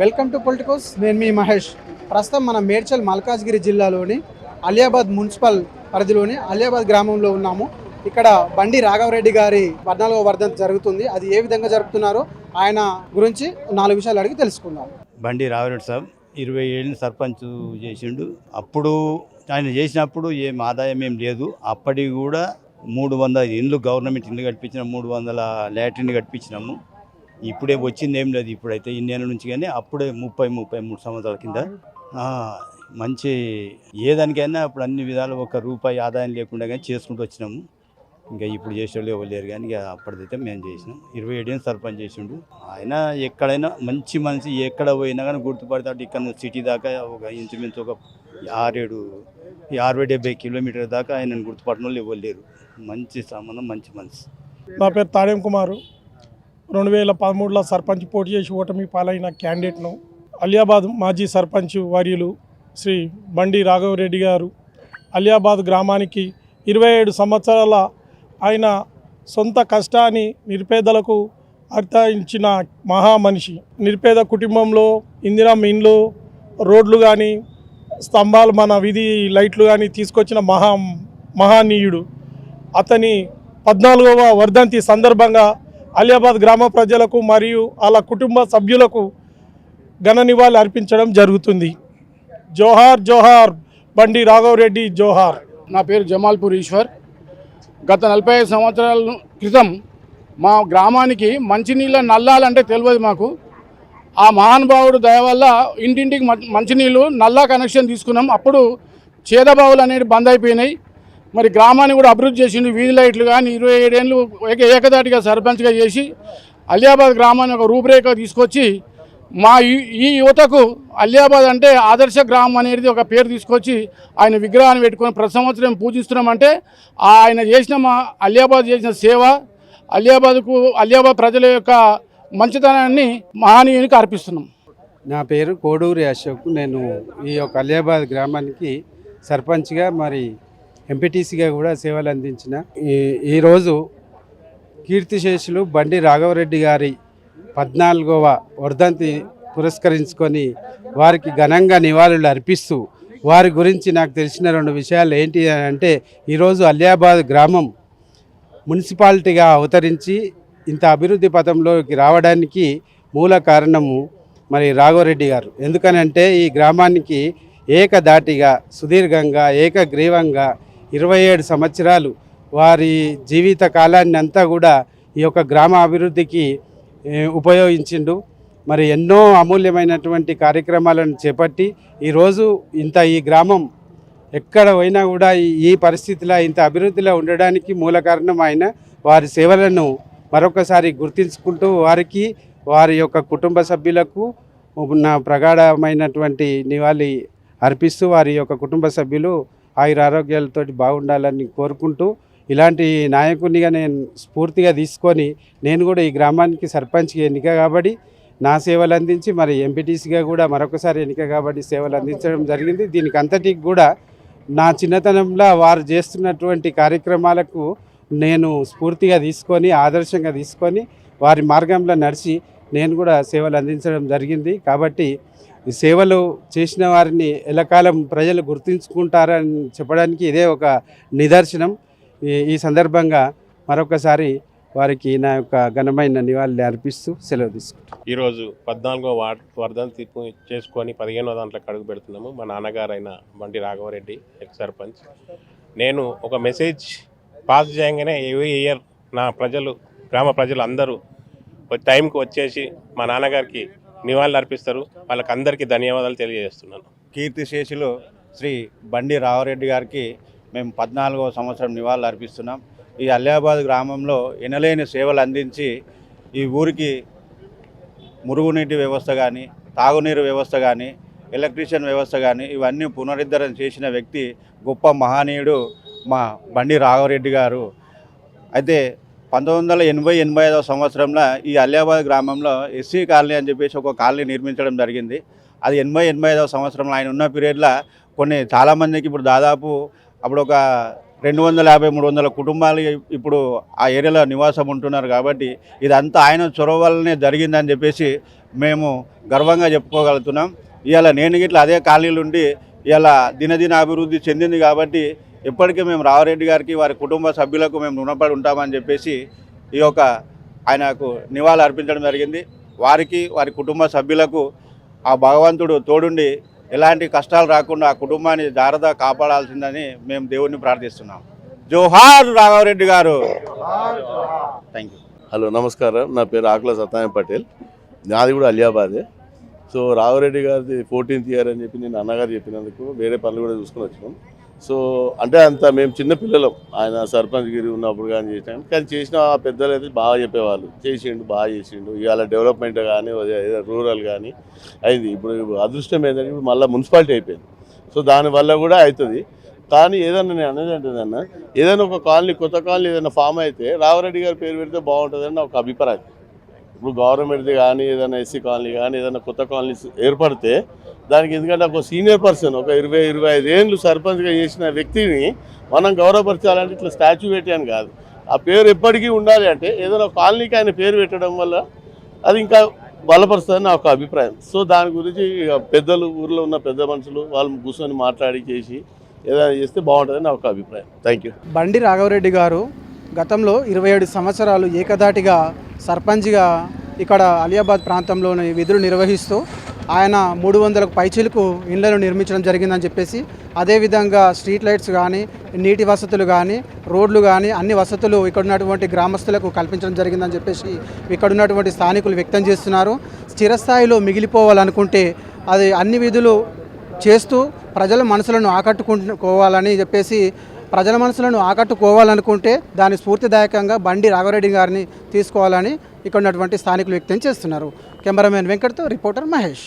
Welcome to Politicos. నేను మీ మహేష్. ప్రస్తుతం మన మేడ్చల్ మల్కాజ్గిరి జిల్లాలోని అలియాబాద్ మున్సిపల్ పరిధిలోని అలియాబాద్ గ్రామంలో ఉన్నాము. ఇక్కడ బండి రాఘవరెడ్డి గారి పద్నాలుగో వర్ధంతి జరుగుతుంది. అది ఏ విధంగా జరుపుతున్నారో ఆయన గురించి నాలుగు విషయాలు అడిగి తెలుసుకుందాం. బండి రాఘవరెడ్డి సాబ్ ఇరవై ఏళ్ళు సర్పంచ్ చేసిండు. అప్పుడు ఆయన చేసినప్పుడు ఏం ఆదాయం ఏం లేదు. అప్పటికి కూడా మూడు వందల ఇండ్లు గవర్నమెంట్ ఇండ్లు కట్టించిన మూడు వందల ల్యాట్రిన్ కట్టించినాము. ఇప్పుడే వచ్చింది ఏం లేదు. ఇప్పుడైతే ఇన్నేళ్ళ నుంచి కానీ అప్పుడే ముప్పై ముప్పై మూడు సంవత్సరాల కింద. ఆ, మంచి ఏదానికైనా అప్పుడు అన్ని విధాలు ఒక రూపాయి ఆదాయం లేకుండా కానీ చేసుకుంటూ వచ్చినాము. ఇంకా ఇప్పుడు చేసేవాళ్ళు ఎవరు లేరు కానీ ఇక అప్పటిదైతే మేము చేసినాం. ఇరవై ఏడు ఏళ్ళు సర్పంచ్ చేసిండు. ఆయన ఎక్కడైనా మంచి మనిషి ఎక్కడ పోయినా కానీ గుర్తుపడతాడు ఇక్కడ సిటీ దాకా ఒక ఇంచుమించు ఒక ఆరేడు ఈ అరవై డెబ్బై కిలోమీటర్ దాకా ఆయనను గుర్తుపట్టడం వాళ్ళు ఎవరు లేరు. మంచి సంబంధం మంచి మనిషి. నా పేరు తాడేం కుమారు. రెండు వేల పదమూడులో సర్పంచ్ పోటీ చేసి ఓటమి పాలైన క్యాండిడేట్ను అలియాబాద్ మాజీ సర్పంచ్ వర్యులు శ్రీ బండి రాఘవరెడ్డి గారు అలియాబాద్ గ్రామానికి ఇరవై ఏడు సంవత్సరాల ఆయన సొంత కష్టాన్ని నిరుపేదలకు అర్థించిన మహామనిషి. నిరుపేద కుటుంబంలో ఇందిరా ఇండ్లు రోడ్లు కానీ స్తంభాలు మన విధి లైట్లు కానీ తీసుకొచ్చిన మహా మహానీయుడు. అతని పద్నాలుగవ వర్ధంతి సందర్భంగా అలియాబాద్ గ్రామ ప్రజలకు మరియు వాళ్ళ కుటుంబ సభ్యులకు ఘన నివాళి అర్పించడం జరుగుతుంది. జోహార్ జోహార్ బండి రాఘవరెడ్డి జోహార్. నా పేరు జమాల్పూర్ ఈశ్వర్. గత నలభై ఐదు సంవత్సరాల క్రితం మా గ్రామానికి మంచినీళ్ళ నల్లాలంటే తెలియదు మాకు. ఆ మహానుభావుడు దయ వల్ల ఇంటింటికి మంచినీళ్ళు నల్లా కనెక్షన్ తీసుకున్నాం. అప్పుడు చేదబావులు అనేవి బంద్ అయిపోయినాయి. మరి గ్రామాన్ని కూడా అభివృద్ధి చేసిండు. వీధి లైట్లు కానీ ఇరవై ఏడేళ్ళు ఏక ఏకదాటిగా సర్పంచ్గా చేసి అలియాబాద్ గ్రామాన్ని ఒక రూపురేఖ తీసుకొచ్చి మా ఈ- ఈ యువతకు అలియాబాద్ అంటే ఆదర్శ గ్రామం అనేది ఒక పేరు తీసుకొచ్చి ఆయన విగ్రహాన్ని పెట్టుకొని ప్రతి సంవత్సరం పూజిస్తున్నామంటే ఆయన చేసిన మా అలియాబాద్ చేసిన సేవ అలియాబాద్కు అలియాబాద్ ప్రజల యొక్క మంచితనాన్ని మహనీయునికి అర్పిస్తున్నాం. నా పేరు కోడూరి అశోక్. నేను ఈ యొక్క అలియాబాద్ గ్రామానికి సర్పంచ్గా మరి ఎంపీటీసీగా కూడా సేవలు అందించిన ఈ ఈరోజు కీర్తిశేషులు బండి రాఘవరెడ్డి గారి పద్నాలుగవ వర్ధంతి పురస్కరించుకొని వారికి ఘనంగా నివాళులు అర్పిస్తూ వారి గురించి నాకు తెలిసిన రెండు విషయాలు ఏంటి అని అంటే ఈరోజు అలియాబాద్ గ్రామం మున్సిపాలిటీగా అవతరించి ఇంత అభివృద్ధి పథంలోకి రావడానికి మూల కారణము మరి రాఘవరెడ్డి గారు. ఎందుకనంటే ఈ గ్రామానికి ఏకదాటిగా సుదీర్ఘంగా ఏకగ్రీవంగా ఇరవై ఏడు సంవత్సరాలు వారి జీవిత కాలాన్ని అంతా కూడా ఈ యొక్క గ్రామ అభివృద్ధికి ఉపయోగించిండు. మరి ఎన్నో అమూల్యమైనటువంటి కార్యక్రమాలను చేపట్టి ఈరోజు ఇంత ఈ గ్రామం ఎక్కడ పోయినా కూడా ఈ- ఈ పరిస్థితిలో ఇంత అభివృద్ధిలో ఉండడానికి మూల కారణం ఆయన. వారి సేవలను మరొకసారి గుర్తించుకుంటూ వారికి వారి యొక్క కుటుంబ సభ్యులకు నా ప్రగాఢమైనటువంటి నివాళి అర్పిస్తూ వారి యొక్క కుటుంబ సభ్యులు ఆయుర ఆరోగ్యాలతో బాగుండాలని కోరుకుంటూ ఇలాంటి నాయకునిగా నేను స్ఫూర్తిగా తీసుకొని నేను కూడా ఈ గ్రామానికి సర్పంచ్కి ఎన్నిక కాబట్టి నా సేవలు అందించి మరి ఎంపీటీసీగా కూడా మరొకసారి ఎన్నిక కాబట్టి సేవలు అందించడం జరిగింది. దీనికి అంతటికి కూడా నా చిన్నతనంలో వారు చేస్తున్నటువంటి కార్యక్రమాలకు నేను స్ఫూర్తిగా తీసుకొని ఆదర్శంగా తీసుకొని వారి మార్గంలో నడిచి నేను కూడా సేవలు అందించడం జరిగింది. కాబట్టి సేవలు చేసిన వారిని ఎల్లకాలం ప్రజలు గుర్తించుకుంటారని చెప్పడానికి ఇదే ఒక నిదర్శనం. ఈ సందర్భంగా మరొకసారి వారికి నా యొక్క ఘనమైన నివాళులు అర్పిస్తూ సెలవు తీసుకుంటాను ఈరోజు పద్నాలుగో వార్డ్ వర్ధంతి పు- చేసుకొని పదిహేనో దాంట్లోకి అడుగు పెడుతున్నాము. మా నాన్నగారైన బండి రాఘవరెడ్డి ఎక్స్ సర్పంచ్. నేను ఒక మెసేజ్ పాస్ చేయగానే ఎవ్రీ ఇయర్ నా ప్రజలు గ్రామ ప్రజలు అందరూ టైంకి వచ్చేసి మా నాన్నగారికి నివాళులు అర్పిస్తారు వాళ్ళకందరికీ ధన్యవాదాలు తెలియజేస్తున్నాను. కీర్తిశేషులు శ్రీ బండి రావరెడ్డి గారికి మేము పద్నాలుగవ సంవత్సరం నివాళులు అర్పిస్తున్నాం ఈ అలియాబాద్ గ్రామంలో ఎనలేని సేవలు అందించి ఈ ఊరికి మురుగునీటి వ్యవస్థ కానీ తాగునీరు వ్యవస్థ కానీ ఎలక్ట్రీషియన్ వ్యవస్థ కానీ ఇవన్నీ పునరుద్ధరణ చేసిన వ్యక్తి గొప్ప మహనీయుడు మా బండి రాఘవరెడ్డి గారు. అయితే పంతొమ్మిది వందల ఎనభై ఎనభై ఐదవ సంవత్సరంలో ఈ అలియాబాద్ గ్రామంలో ఎస్సీ కాలనీ అని చెప్పేసి ఒక కాలనీ నిర్మించడం జరిగింది. అది ఎనభై ఎనభై ఐదవ సంవత్సరంలో ఆయన ఉన్న పీరియడ్లో కొన్ని చాలామందికి ఇప్పుడు దాదాపు అప్పుడు ఒక రెండు వందల యాభై మూడు వందల కుటుంబాలు ఇప్పుడు ఆ ఏరియాలో నివాసం ఉంటున్నారు కాబట్టి ఇదంతా ఆయన చొరవ వల్లనే జరిగిందని చెప్పేసి మేము గర్వంగా చెప్పుకోగలుగుతున్నాం. ఇవాళ నేను గిట్ల అదే కాలనీలు ఉండి ఇలా దినదిన అభివృద్ధి చెందింది కాబట్టి ఇప్పటికీ మేము రావరెడ్డి గారికి వారి కుటుంబ సభ్యులకు మేము రుణపడి ఉంటామని చెప్పేసి ఈ యొక్క ఆయనకు నివాళులు అర్పించడం జరిగింది. వారికి వారి కుటుంబ సభ్యులకు ఆ భగవంతుడు తోడుండి ఎలాంటి కష్టాలు రాకుండా ఆ కుటుంబాన్ని జాగ్రత్త కాపాడాల్సిందని మేము దేవుణ్ణి ప్రార్థిస్తున్నాం. జోహార్ రాఘవరెడ్డి గారు. థ్యాంక్ యూ హలో నమస్కారం. నా పేరు ఆకుల సత్యనారాయణ పటేల్. నాది కూడా అలియాబాదే. సో రాఘవరెడ్డి గారిది ఫోర్టీన్త్ ఇయర్ అని చెప్పి నేను అన్నగారు చెప్పినందుకు వేరే పనులు కూడా చూసుకుని వచ్చినాం. సో అంటే అంత మేము చిన్న పిల్లలం. ఆయన సర్పంచ్ గిరి ఉన్నప్పుడు కానీ చేసినాం. కానీ చేసిన పెద్దలు అయితే బాగా చెప్పేవాళ్ళు. చేసిండు బాగా చేసిండు. ఇవాళ డెవలప్మెంట్ కానీ రూరల్ కానీ అయింది. ఇప్పుడు అదృష్టం ఏంటంటే ఇప్పుడు మళ్ళీ మున్సిపాలిటీ అయిపోయింది. సో దానివల్ల కూడా అవుతుంది. కానీ ఏదన్నా నేను అనేది ఏంటంటే ఏదైనా ఒక కాలనీ కొత్త కాలనీ ఏదైనా ఫామ్ అయితే రావరెడ్డి గారి పేరు పెడితే బాగుంటుందని ఒక అభిప్రాయం. ఇప్పుడు గవర్నమెంట్ది కానీ ఏదైనా ఎస్సీ కాలనీ కానీ ఏదైనా కొత్త కాలనీస్ ఏర్పడితే దానికి ఎందుకంటే ఒక సీనియర్ పర్సన్ ఒక ఇరవై ఇరవై ఐదేళ్ళు సర్పంచ్గా చేసిన వ్యక్తిని మనం గౌరవపరచాలంటే ఇట్లా స్టాచ్యూ పెట్టాను కాదు. ఆ పేరు ఎప్పటికీ ఉండాలి అంటే ఏదైనా కాలనీకి ఆయన పేరు పెట్టడం వల్ల అది ఇంకా బలపరుస్తుందని నా ఒక అభిప్రాయం. సో దాని గురించి ఇక పెద్దలు ఊర్లో ఉన్న పెద్ద మనుషులు వాళ్ళు కూర్చొని మాట్లాడి చేసి ఏదైనా చేస్తే బాగుంటుందని నా ఒక అభిప్రాయం. Thank you. బండి రాఘవరెడ్డి గారు గతంలో ఇరవై ఏడు సంవత్సరాలు ఏకదాటిగా సర్పంచ్గా ఇక్కడ అలియాబాద్ ప్రాంతంలోని విధులు నిర్వహిస్తూ ఆయన మూడు వందలకు పైచీలకు ఇండ్లను నిర్మించడం జరిగిందని చెప్పేసి అదేవిధంగా స్ట్రీట్ లైట్స్ కానీ నీటి వసతులు కానీ రోడ్లు కానీ అన్ని వసతులు ఇక్కడ ఉన్నటువంటి గ్రామస్తులకు కల్పించడం జరిగిందని చెప్పేసి ఇక్కడ ఉన్నటువంటి స్థానికులు వ్యక్తం చేస్తున్నారు. స్థిరస్థాయిలో మిగిలిపోవాలనుకుంటే అది అన్ని విధులు చేస్తూ ప్రజల మనసులను ఆకట్టుకోవాలని చెప్పేసి ప్రజల మనసులను ఆకట్టుకోవాలనుకుంటే దాని స్ఫూర్తిదాయకంగా బండి రాఘవరెడ్డి గారిని తీసుకోవాలని ఇక్కడ ఉన్నటువంటి స్థానికులు వ్యక్తం చేస్తున్నారు. Cameraman వెంకట్తో reporter Mahesh.